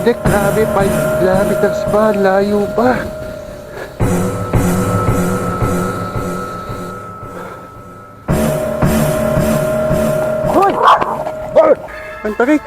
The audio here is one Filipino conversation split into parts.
deck, grabe, 5 kilometers pa, layo pa. Hoy! Hoy! Ang tarik!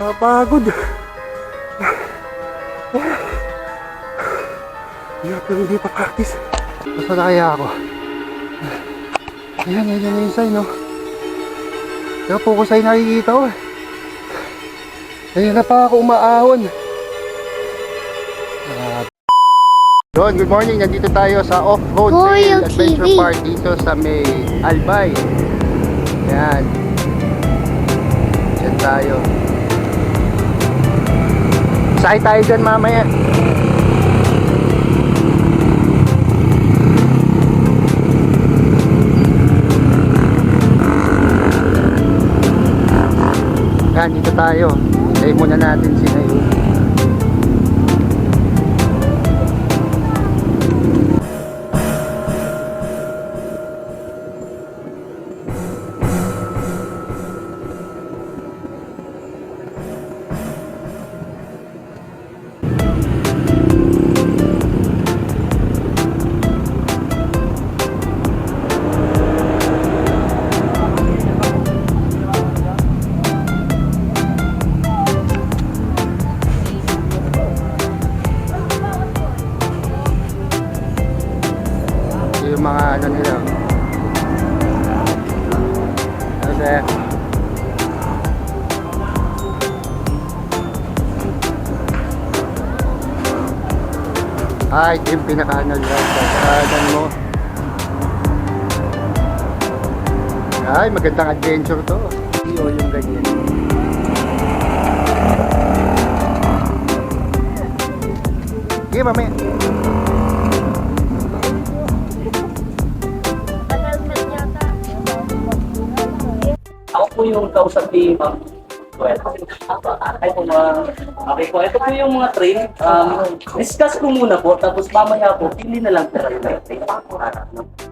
Napagod. Hindi ako hindi pa practice. Basta na kaya ako. Ayan, ayan na yung sign, no? Pero ko sign nakikita ko. eh. Ayan na pa ako umaahon. Ah, Yun, good morning. Nandito tayo sa Off-Road Trail Adventure TV. Park dito sa may Albay. Yan. Yan tayo. Sakay tayo dyan mamaya. Yan, dito tayo. Say muna natin si Nayo. Yung mga ano nila. Kasi Ah, ito yung pinaka-ano nila. Pagkagan mo. Ay, magandang adventure to. Iyo yung ganyan. Sige, mamaya. Po yung kausap ni Ma'am Joel. Ay po mga, okay po, ito po yung mga train. Um, discuss ko muna po, tapos mamaya po, pili na lang talaga ng train.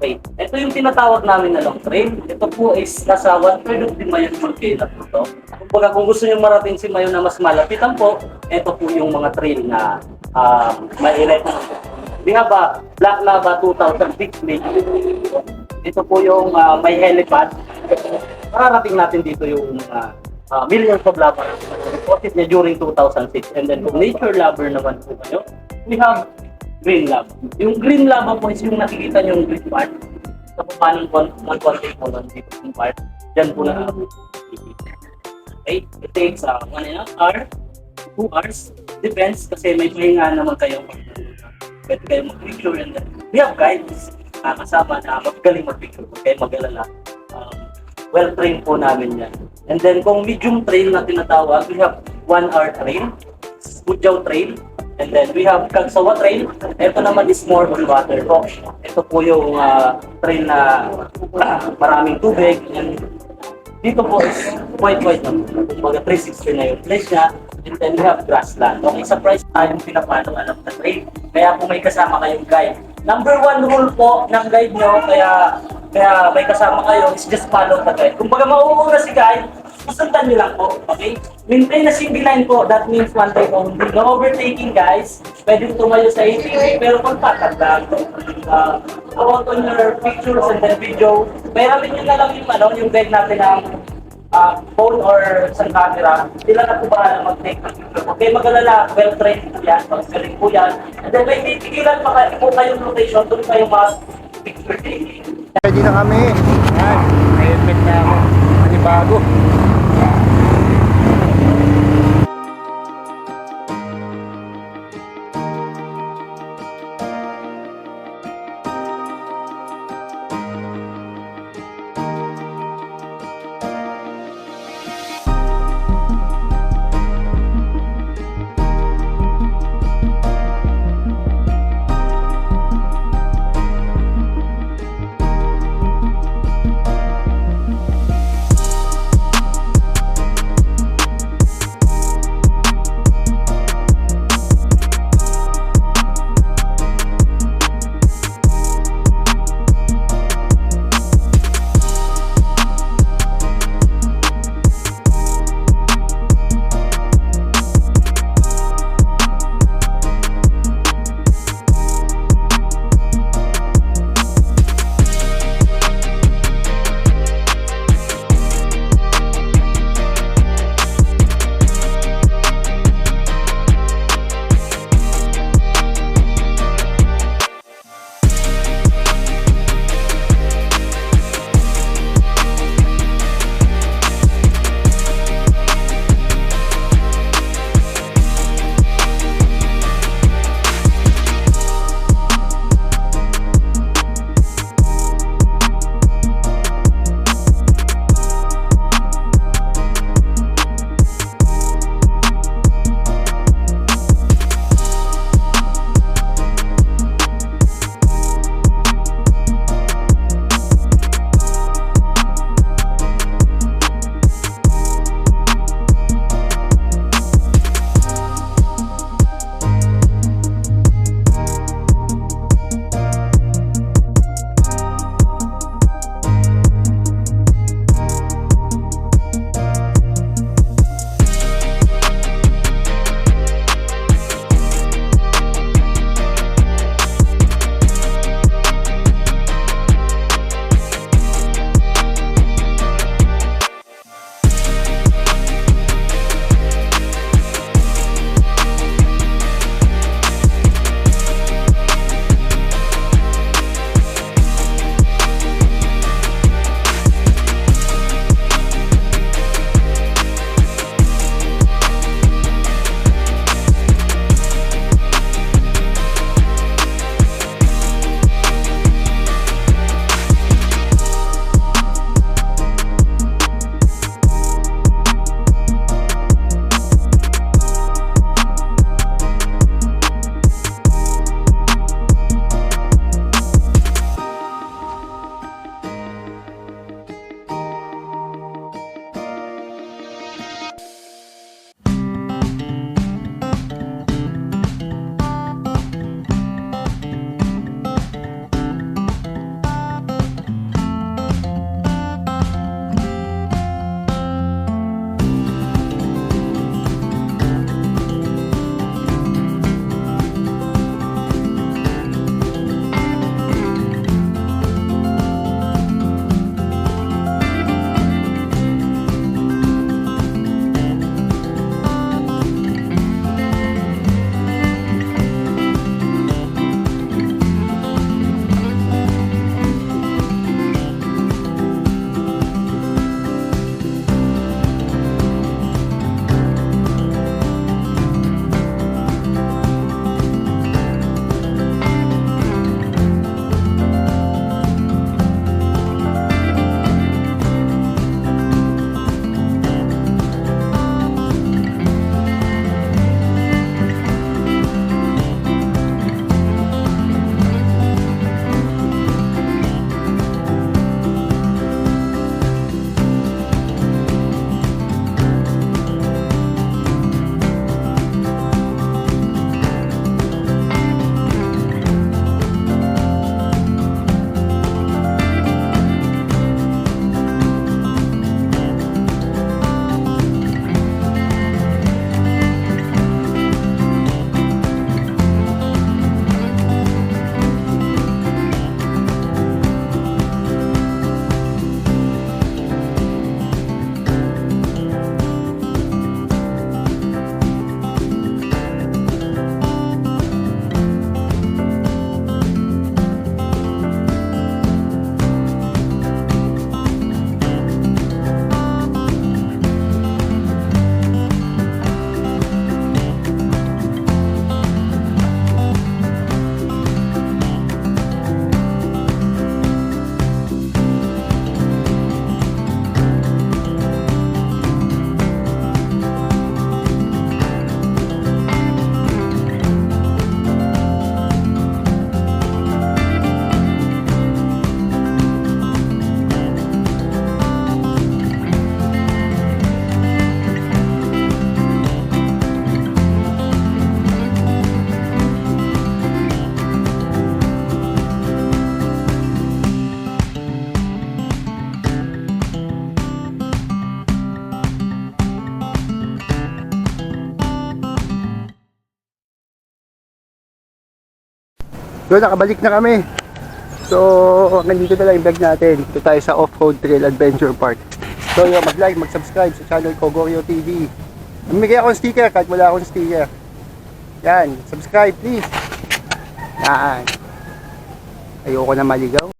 Okay, ito yung tinatawag namin na long train. Ito po is nasa one third of the Mayon Volcano po to. Kumbaga kung gusto nyo marating si Mayon na mas malapitan po, ito po yung mga trail na um, mailet. We have a Black Lava 2006 lane. Ito po yung ah, may helipad. Mararating natin dito yung mga ah, millions of lava reported niya during 2006. And then kung nature lover naman po kayo, we have green lava. Yung green lava po is yung nakikita niyo yung green part. Sa baba ng one, one po nun, dito yung part. Diyan po na Okay, it takes uh, one and a half hour, two hours. Depends kasi may pahinga naman kayo. Pwede kayo mag-picture and then we have guides uh, kasama na magaling mag-picture. Huwag kayo mag-alala. Well-trained po namin yan. And then kung medium trail na tinatawag, we have one hour trail, Budjaw trail, and then we have Kagsawa trail. Ito naman is more on water. So, ito po yung uh, trail na ah, maraming tubig. And dito po is white white na po. Kumbaga 360 na yung place niya. And then we have grassland. Okay, sa price tayo pinapano alam na trail. Kaya kung may kasama kayong guide. Number one rule po ng guide nyo, kaya kaya may kasama kayo is just follow the guide. Kung baga mauuna si guide, susundan nyo lang po. Okay? Maintain na single line po. That means one time only. No overtaking guys. Pwede tumayo sa ATV pero kung tatanda. Uh, about on your pictures and then video. Peramin nyo na lang yung, ano, yung guide natin ng uh, phone or sa camera, sila na po ba na mag-take picture. Okay, mag-alala, well-trained po yan, magaling po yan. And then may titigilan pa kayo po kayong location, doon kayo mag-picture taking. Ready na kami. Yan. May helmet na ako. Panibago. So, nakabalik na kami. So, nandito na lang yung vlog natin. Dito tayo sa Off-Road Trail Adventure Park. So, yun, mag-like, mag-subscribe sa channel ko, Goryo TV. Namigay akong sticker kahit wala akong sticker. Yan, subscribe please. Yan. Ayoko na maligaw.